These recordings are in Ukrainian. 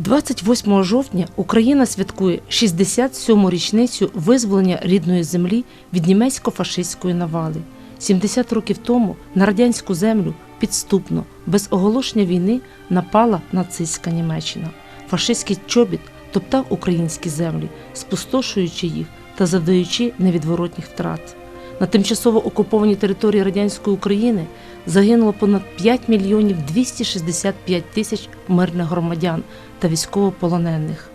28 жовтня Україна святкує 67-му річницю визволення рідної землі від німецько-фашистської навали. 70 років тому на радянську землю підступно, без оголошення війни, напала нацистська Німеччина. Фашистський чобіт топтав українські землі, спустошуючи їх та завдаючи невідворотніх втрат. На тимчасово окупованій території радянської України загинуло понад 5 мільйонів 265 тисяч мирних громадян та військовополонених.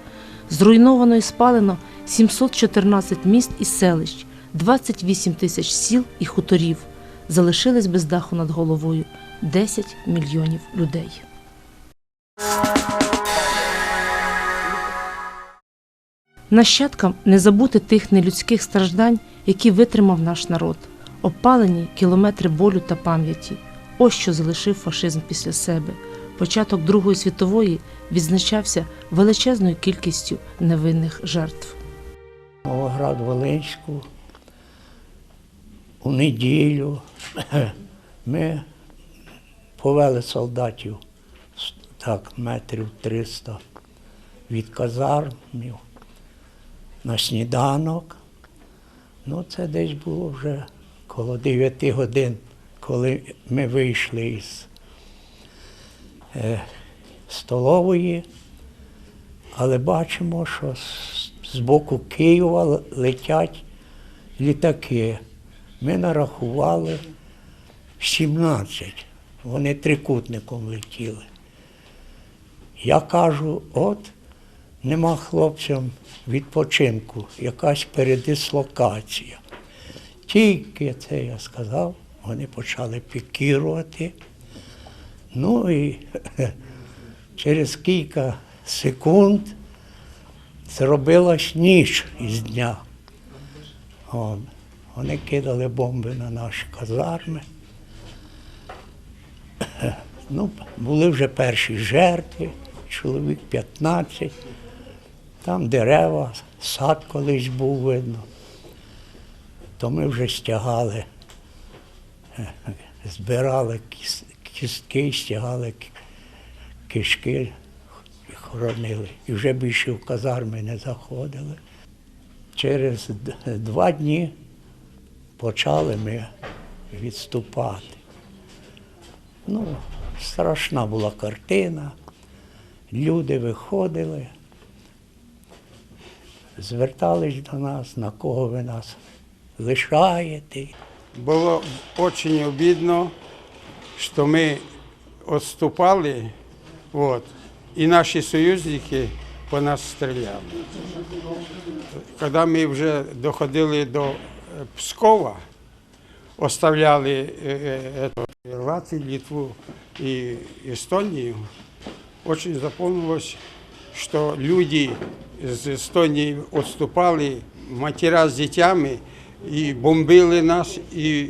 Зруйновано і спалено 714 міст і селищ, 28 тисяч сіл і хуторів. Залишились без даху над головою 10 мільйонів людей. Нащадкам не забути тих нелюдських страждань, які витримав наш народ, опалені кілометри болю та пам'яті. Ось що залишив фашизм після себе. Початок Другої світової відзначався величезною кількістю невинних жертв. Новоград Волинську. У неділю ми повели солдатів так, метрів 300 від казармів на сніданок. Ну, це десь було вже коло 9 годин, коли ми вийшли із е, столової. Але бачимо, що з- з боку Києва летять літаки. Ми нарахували 17. Вони трикутником летіли. Я кажу, от нема хлопцям відпочинку, якась передислокація. Тільки це я сказав, вони почали пікірувати. Ну і через кілька секунд зробилась ніч із дня. Вони кидали бомби на наші казарми. Ну, були вже перші жертви, чоловік 15. Там дерева, сад колись був видно. То ми вже стягали, збирали кістки, стягали кишки хоронили. І вже більше в казарми не заходили. Через два дні почали ми відступати. Ну, страшна була картина. Люди виходили, звертались до нас, на кого ви нас лишаєте. Было очень обидно, что мы отступали, вот, и наши союзники по нас стреляли. Когда ми вже доходили до е, Пскова, оставляли е, е, Латвию, Литву и Эстонию, очень запомнилось, что люди з Естонії отступали, матера з дітьми, і бомбили нас, і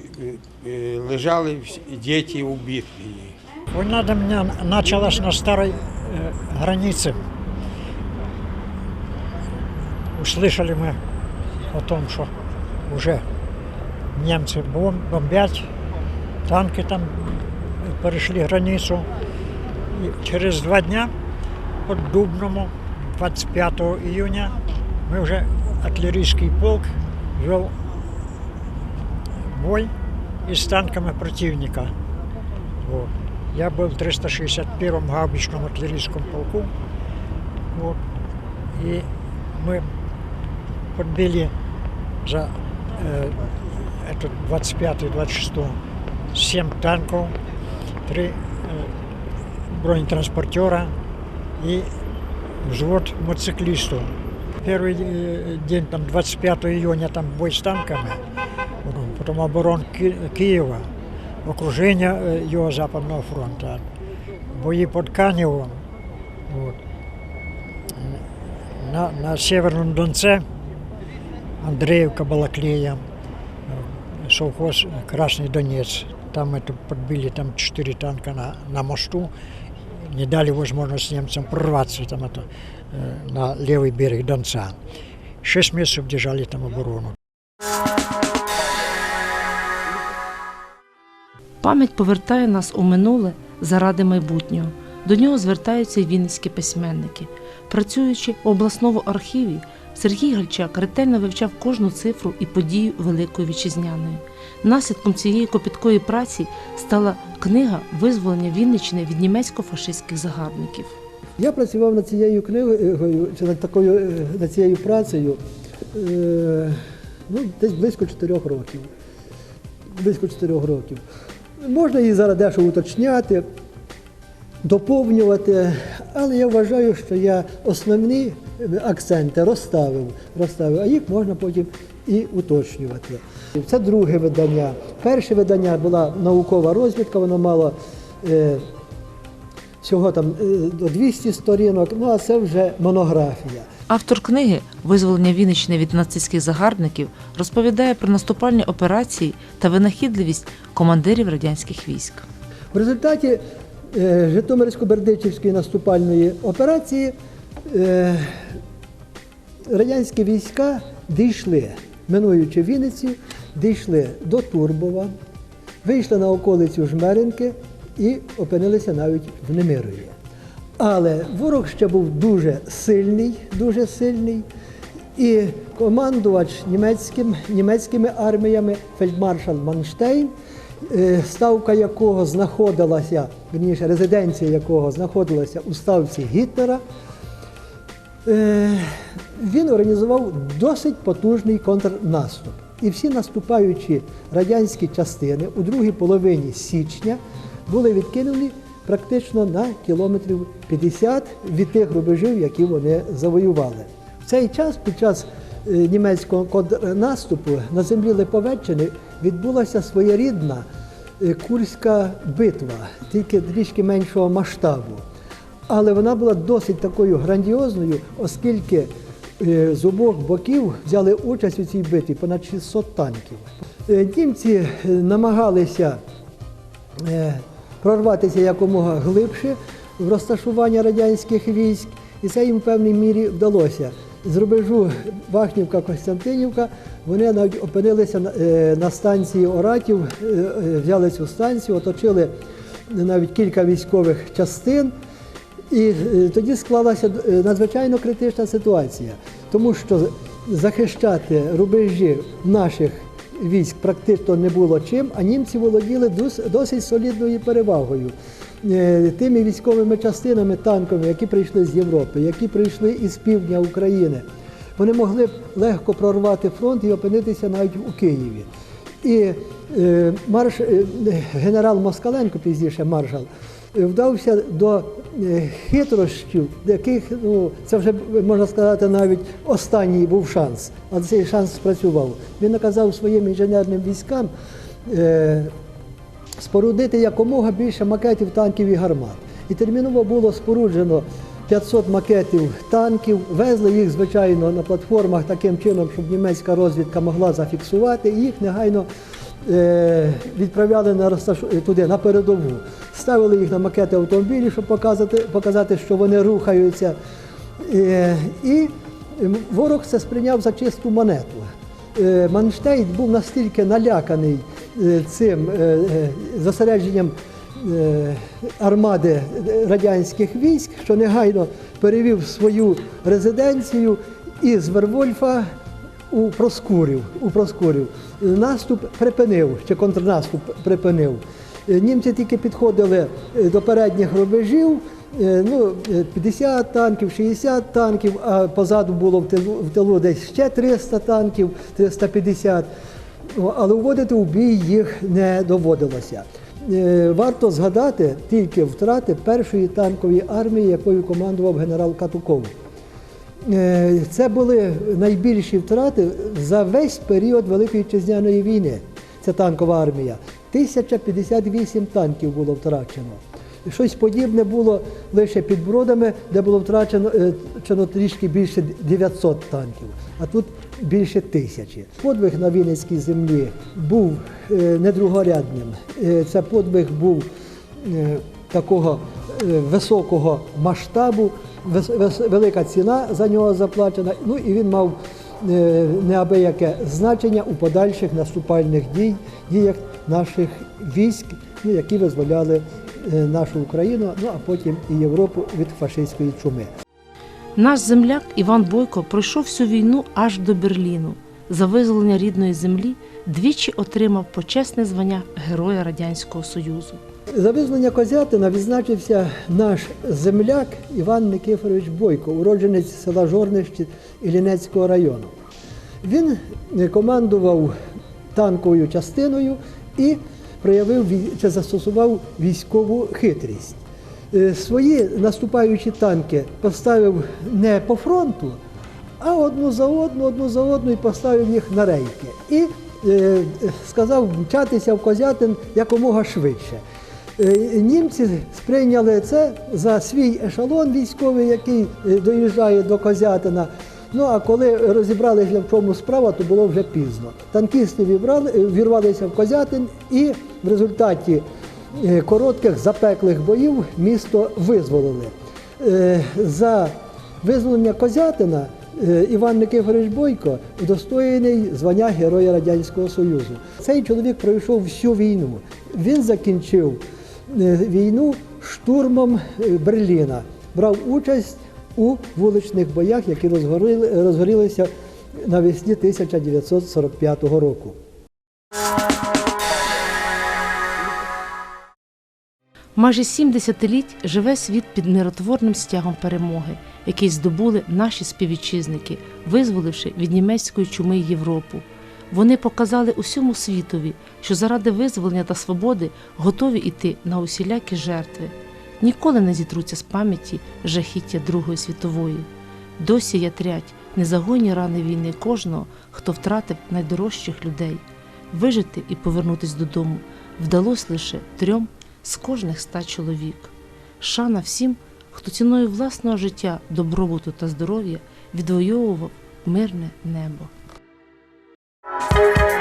е, лежали всі діти убиті. Война для меня началась на старой э, границе. Услышали мы о том, что уже немцы бом- бомбят, танки там перешли границу. И через два дня под Дубному, 25 июня, мы уже артиллерийский полк вел бой и с танками противника. Вот. Я был в 361-м гаубичном артиллерийском полку. Вот. И мы подбили за э, этот 25-й, 26 7 танков, 3 э, бронетранспортера и взвод мотоциклистов. Первый э, день, там, 25 июня, там бой с танками, потом, потом оборон Ки- Киева, окружение э, Юго-Западного фронта, бои под Каневом. Вот. На, на Северном Донце Андреевка, Балаклея, э, совхоз Красный Донец. Там это подбили там четыре танка на, на мосту, не дали возможность немцам прорваться там это, э, на левый берег Донца. Шесть месяцев держали там оборону. Пам'ять повертає нас у минуле заради майбутнього. До нього звертаються й вінницькі письменники. Працюючи у обласному архіві, Сергій Гальчак ретельно вивчав кожну цифру і подію Великої Вітчизняної. Наслідком цієї копіткої праці стала книга Визволення Вінниччини від німецько-фашистських загарбників. Я працював над цією книгою чи над такою е, над цією працею е, ну, десь близько чотирьох років. Близько чотирьох років. Можна її зараз дещо уточняти, доповнювати, але я вважаю, що я основні акценти розставив, розставив, а їх можна потім і уточнювати. Це друге видання. Перше видання була наукова розвідка, воно мало. е, Всього там е, до 200 сторінок, ну а це вже монографія. Автор книги Визволення Вінниччини від нацистських загарбників розповідає про наступальні операції та винахідливість командирів радянських військ. В результаті е, Житомирсько-Бердичівської наступальної операції радянські війська дійшли, минуючи Вінницю, дійшли до Турбова, вийшли на околицю Жмеринки і опинилися навіть в Немирові. Але ворог ще був дуже сильний, дуже сильний. І командувач німецьким, німецькими арміями фельдмаршал Манштейн, е, ставка якого знаходилася, верніше, резиденція якого знаходилася у ставці Гітлера, е, він організував досить потужний контрнаступ. І всі наступаючі радянські частини у другій половині січня були відкинені практично на кілометрів 50 від тих рубежів, які вони завоювали. В цей час, під час е, німецького контрнаступу на землі Липовеччини відбулася своєрідна е, Курська битва, тільки трішки меншого масштабу. Але вона була досить такою грандіозною, оскільки е, з обох боків взяли участь у цій битві понад 600 танків. Е, Німці е, намагалися прорватися якомога глибше в розташування радянських військ, і це їм в певній мірі вдалося. З рубежу Вахнівка-Костянтинівка вони навіть опинилися на- станції Оратів, взяли цю станцію, оточили навіть кілька військових частин. І е, тоді склалася е, надзвичайно критична ситуація, тому що захищати рубежі наших військ практично не було чим, а німці володіли досить солідною перевагою. Е, Тими військовими частинами, танками, які прийшли з Європи, які прийшли із півдня України, вони могли б легко прорвати фронт і опинитися навіть у Києві. І марш, генерал Москаленко, пізніше маршал, вдався до е, хитрощів, яких ну, це вже можна сказати навіть останній був шанс, але цей шанс спрацював. Він наказав своїм інженерним військам е, спорудити якомога більше макетів танків і гармат. І терміново було споруджено 500 макетів танків, везли їх, звичайно, на платформах таким чином, щоб німецька розвідка могла зафіксувати, і їх негайно е, відправляли на розташу- туди, на передову. Ставили їх на макети автомобілів, щоб показати, показати що вони рухаються. Е, і ворог це сприйняв за чисту монету. Е, Манштейн був настільки наляканий е, цим е, е, зосередженням е, армади радянських військ, що негайно перевів свою резиденцію із Вервольфа у Проскурів. У Проскурів. Наступ припинив, чи контрнаступ припинив. Е, Німці тільки підходили е, до передніх рубежів, е, ну, е, 50 танків, 60 танків, а позаду було в тилу, в тилу десь ще 300 танків, 350. Але вводити у бій їх не доводилося. Варто згадати тільки втрати першої танкової армії, якою командував генерал Катуков. Е, Це були найбільші втрати за весь період Великої Вітчизняної війни. Це танкова армія. 1058 танків було втрачено. Щось подібне було лише під бродами, де було втрачено е, трішки більше 900 танків, а тут більше тисячі. Подвиг на Вінницькій землі був е, не другорядним. Е, Це подвиг був такого високого масштабу, велика ціна за нього заплачена. Ну і він мав е, неабияке значення у подальших наступальних дій, діях наших військ, ну, які визволяли е, нашу Україну, ну а потім і Європу від фашистської чуми. Наш земляк Іван Бойко пройшов всю війну аж до Берліну. За визволення рідної землі двічі отримав почесне звання Героя Радянського Союзу. За визволення Козятина відзначився наш земляк Іван Никифорович Бойко, уродженець села Жорнище Іллінецького району. Він е, командував танковою частиною і проявив чи застосував військову хитрість. Е, Свої наступаючі танки поставив не по фронту, а одну за одну, одну за одну і поставив їх на рейки. І е, сказав мчатися в Козятин якомога швидше. Е, Німці сприйняли це за свій ешелон військовий, який е, доїжджає до Козятина. Ну а коли розібралися, в чому справа, то було вже пізно. Танкісти е, вірвалися в Козятин і в результаті коротких запеклих боїв місто визволили. За визволення Козятина Іван Никифорович Бойко удостоєний звання Героя Радянського Союзу. Цей чоловік пройшов всю війну. Він закінчив війну штурмом е, Берліна, брав участь у вуличних боях, які розгорілися навесні 1945 року. Майже сім десятиліть живе світ під миротворним стягом перемоги, який здобули наші співвітчизники, визволивши від німецької чуми Європу. Вони показали усьому світові, що заради визволення та свободи готові йти на усілякі жертви. Ніколи не зітруться з пам'яті жахіття Другої світової. Досі ятрять незагойні рани війни кожного, хто втратив найдорожчих людей. Вижити і повернутись додому вдалося лише трьом з кожних ста чоловік. Шана всім, хто ціною власного життя, добробуту та здоров'я відвоював мирне небо. Thank you.